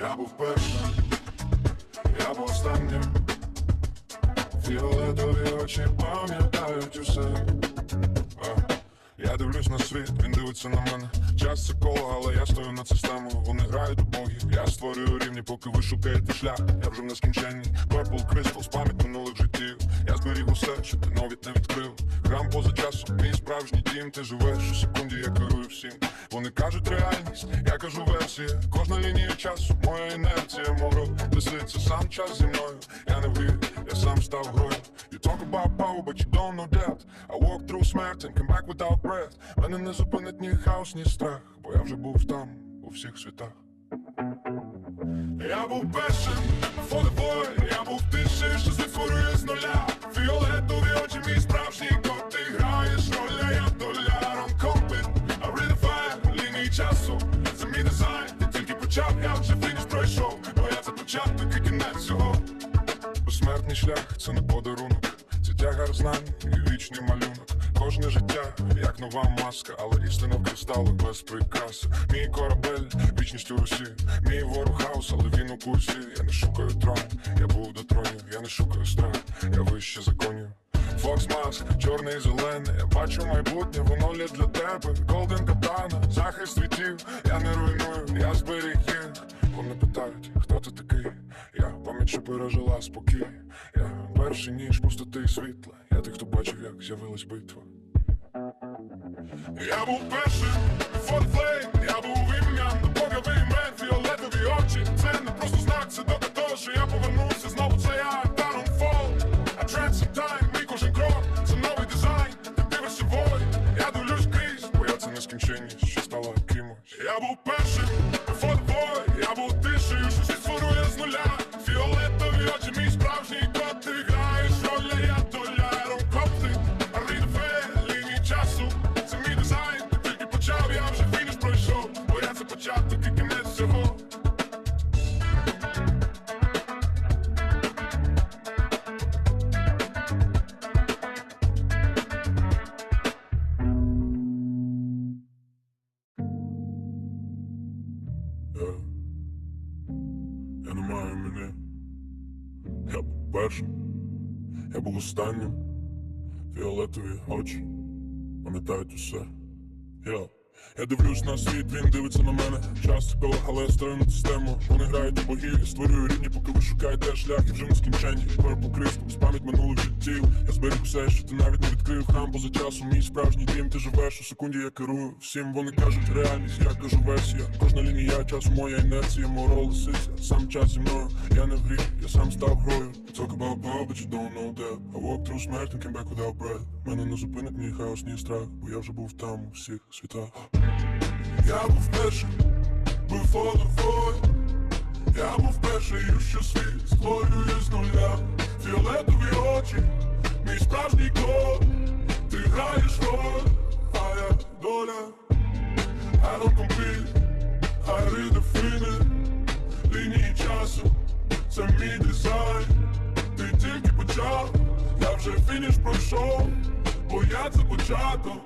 Я був першим, я був останнім. Фіолетові очі пам'ятають усе. Я дивлюсь на світ, він дивиться на мене. Час це коло, але я стою над системою. Вони грають у богів. Я створюю рівні, поки ви шукаєте шлях. Я вже в нескінченні. Purple Crystals, пам'ять минулих життів. Зберіг усе, що ти навіть не відкрив. Грам поза часом, мій справжній дім. Ти живеш у секунді, я керую всім. Вони кажуть реальність, я кажу версія. Кожна лінія часу, моя інерція, мого неситься сам час зі мною. Я не в я сам став грою. You talk about power, but you don't know depth. I walk through смерть and come back without breath. Мене не зупинить ні хаос, ні страх, бо я вже був там у всіх світах. Я був першим, boy, я був тиші, що зіфурує з нуля. Фіолетові очі, мій справжній кот, ти граєш роля, я доляром копит I the fire, лінії часу, це мій дизайн, ти тільки почав, я вже фініш пройшов, бо я це початок і кінець цього. Безсмертний шлях це не подарунок, це тягар знань і вічний малюнок. Кожне життя, як нова маска, але істина в кристалах без прикраси. Мій корабель, вічність у Русі, мій ворог хаос, але він у курсі. Я не шукаю трон, я був до тронів, я не шукаю страх, я вище законів. Фокс маск, чорний і зелений, я бачу майбутнє, воно лє для тебе. Голден катана, захист світів, я не руйную, я зберіг їх. Вони питають, хто ти такий? Я пам'ять, що пережила спокій. Я перший ніж пустоти і світла. Я тих, хто бачив, як з'явилась битва. Я був першим, фонфлейм, я був ім'ям, допоки імен, фіолетові очі. Це не просто знак, це доказ того, що я повернувся, знову це я, Downfall. I transcend time, мій кожен крок, Я, не маю мене. Я був першим, я був останнім. Фіолетові очі пам'ятають усе. Я, я дивлюсь на світ, він дивиться на мене. Час але над системою. Вони грають у богів, створюю рівні, поки ви шукаєте шлях, і вже нескінченні. Purple Crystals, пам'ять минулих життів. Я зберіг усе, що ти навіть не відкрив. Храм поза часом, мій справжній дім. Ти живеш у секунді, я керую. Всім вони кажуть реальність, я кажу версія. Кожна лінія часу, моя інерція, морал лисиця. Сам час зі мною, я не грі, я сам став грою. Talk about power, but you don't know that. I walk through смерть and came back without breath. Мене не зупинить ні хаос, ні страх, бо я вже був там у всіх світах. Я був першим, the void Я був перший, що світ створює з нуля. Фіолетові очі, мій справжній код. Ти граєш роль, а я доля. I don't compete, I redefine Лінії часу, це мій дизайн. Ти тільки почав, я вже фініш пройшов Бо я це початок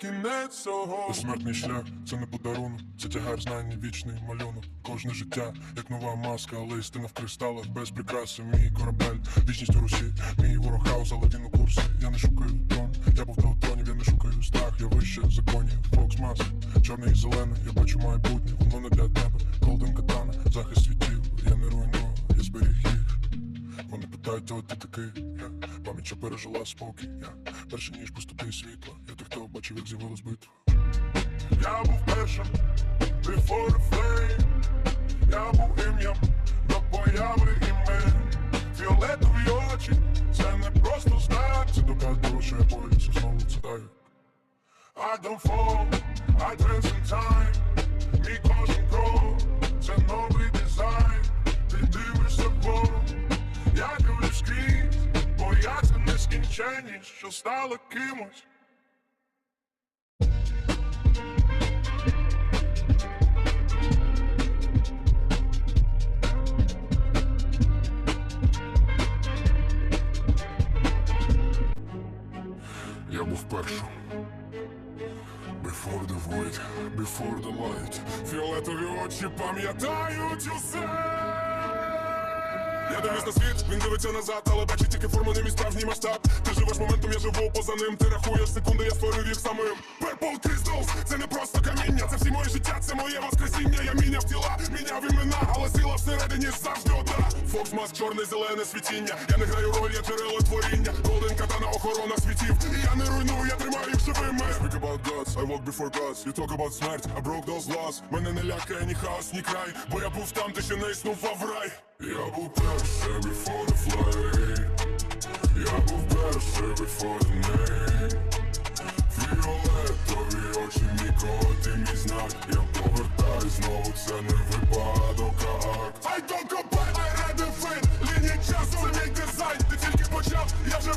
кінець цього Безсмертний шлях, це не подарунок, це тягар знань, вічний малюнок. Кожне життя, як нова маска, але істина в кристалах без прикраси. Мій корабель, вічність у Русі, мій ворог хаос, але він у курсі. Я не шукаю трон, я був тронів, я не шукаю страх, я вище законів. Фокс мас, чорний і зелений, я бачу майбутнє, воно не для тебе. Голден катана, захист світів, я не руйную, я зберіг їх. Вони питають, хто ти такий, я пам'ять, що пережила спокій, я перший ніж пустоти і світла, я тих, хто бачив, як з'явилась битва. Я був першим, before the flame Я був ім'ям, до появи імен Фіолетові очі, це не просто знак. Це доказ того, що я боюся знову це так. I don't fall, I transcend time. Мій кожен крок, це новий дизайн. Ти дивишся вгору, я дивлюсь скрізь Бо я це нескінченність, що стало кимось. Я був першим. Before the void, before the light. Фіолетові очі пам'ятають усе Я дивлюсь на світ, він дивиться назад, але бачить тільки форму, не мій справжній масштаб. Ти живеш моментом, я живу поза ним. Ти рахуєш секунди, я створю їх самим. Purple Crystals, це не просто каміння, це всі моє життя, це моє воскресіння. Я міняв тіла, міняв імена, але сила всередині завжди одна. Фокс маск, чорне, зелене світіння. Я не граю роль, я джерело творіння. Голден катана, охорона світів. І я не руйную, я тримаю їх живими. I speak about gods, I walk before gods. You talk about смерть, I broke those laws. Мене не лякає ні хаос, ні край. Бо я був там, де ще не існував рай. Я був перший before the flight. Я був перший before the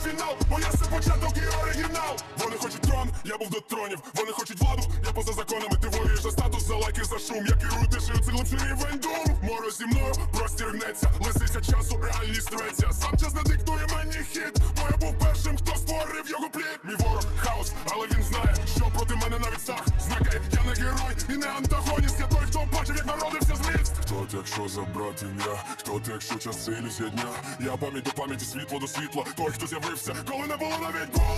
фінал Бо я це початок і оригінал. Вони хочуть трон, я був до тронів. Вони хочуть владу, я поза законами. Ти воюєш за статус, за лайки, за шум. Я керую тишею, це глибший рівень дум. Море зі мною, простір гнеться. Лисиця часу, реальність рветься Сам час не диктує мені хід. Бо я був першим, хто створив його плід. Мій ворог, хаос, але він знає Що проти мене навіть страх Знакає, я не герой і не антагоніст Я якщо забрати ім'я Хто ти, якщо час це ілюзія дня Я пам'ять до пам'яті, світло до світла. Той, хто з'явився, коли не було навіть було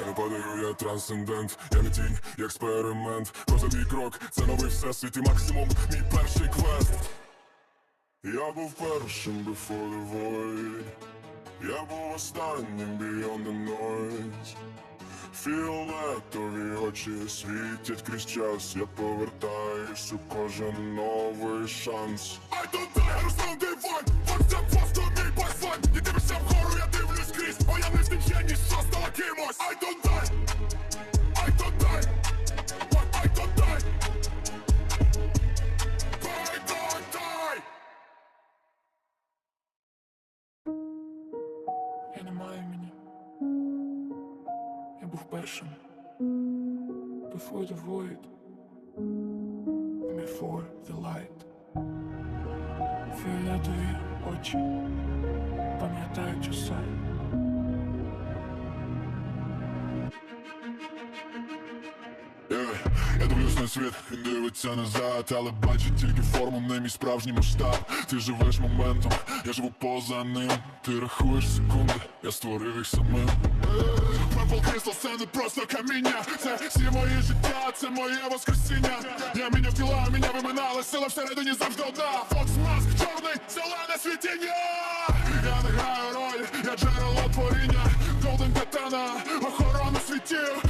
Я не падаю, я трансцендент Я не тінь, я експеримент. Кожен мій крок, це новий всесвіт і максимум Мій перший квест. Я був першим before the void. Я був останнім beyond the noise Фіолетові очі світять крізь час Я повертаюсь у кожен новий шанс I don't die, Руслан Диван Вот це просто мій басфан І дивишся вгору, я дивлюсь крізь Бо я не втечені, що стало кимось I don't die I don't die What I don't die I don't die Я не маю імені. Я був першим. Before the void. Before the light. Фіолетові очі. Пам'ятають усе. Я дивлюсь світ, дивиться назад, але бачить тільки форму, не мій справжній масштаб. Ти живеш моментом, я живу поза ним. Ти рахуєш секунди, я створив їх самим. Purple Crystal сцени просто каміння, це всі мої життя, це моє воскресіння. Я міняв тіла, мене виминали, сила всередині завжди одна. Фокс маск, чорний, зелене світіння. Я не граю роль, я джерело творіння. Голден катана, охорона світів.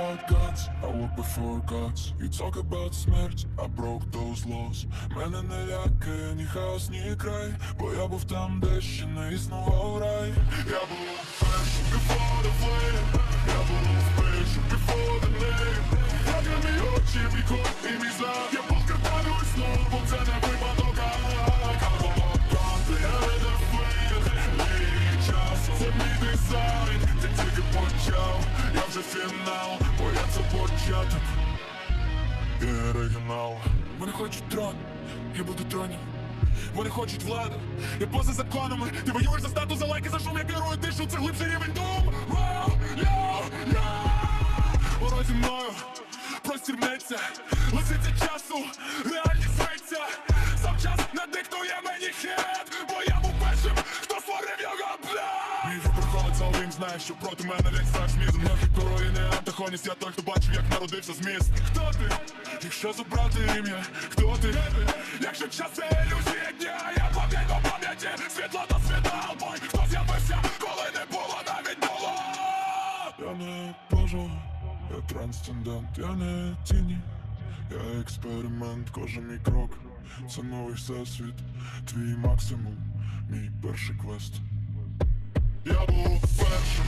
About gods, I walk before gods You talk about смерть, I broke those laws. Мене не лякає ні хаос, ні край Бо я був там, де ще не існував рай. Я був першим before the flame. Я був першим before the name. Я для мій очі, мій код і мій знак. Я подкрадаю знову, це не І оригінал Вони хочуть трон, я буду тронів. Вони хочуть владу, я поза законами. Ти воюєш за статус, за лайки, за шум, я керую дишу, це глибший рівень дум. Йоу. Зі мною, простір мнеться, лисиця часу, реальність зветься. Сам час не диктує мені хід, бо я був першим, хто створив його бля. Мій виборковець, але він знає, що проти мене лять страх зміз Множі корої не антагоніст, я той, хто бачив, як народився зміст Хто ти? Якщо забрати ім'я, хто ти? Якщо час це ілюзія дня, я пам'ять до пам'яті, світло до світла, бой, хто з'явився, коли не було, навіть було. Я не божа, я трансцендент, я не тіні, я експеримент, кожен мій крок, це новий всесвіт, твій максимум, мій перший квест. Я був першим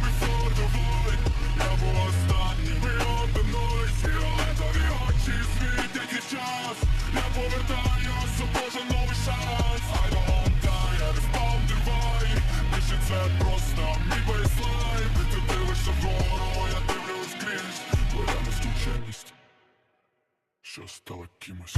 the void Я був останнім beyond the noise Фіолетові очі світять крізь час. Я повертаюсь у кожен новий шанс. I don't die, я respawn divine Більше це просто мій бейслайн Ти дивишся вгору, я дивлюсь крізь. Бо я Що стало кимось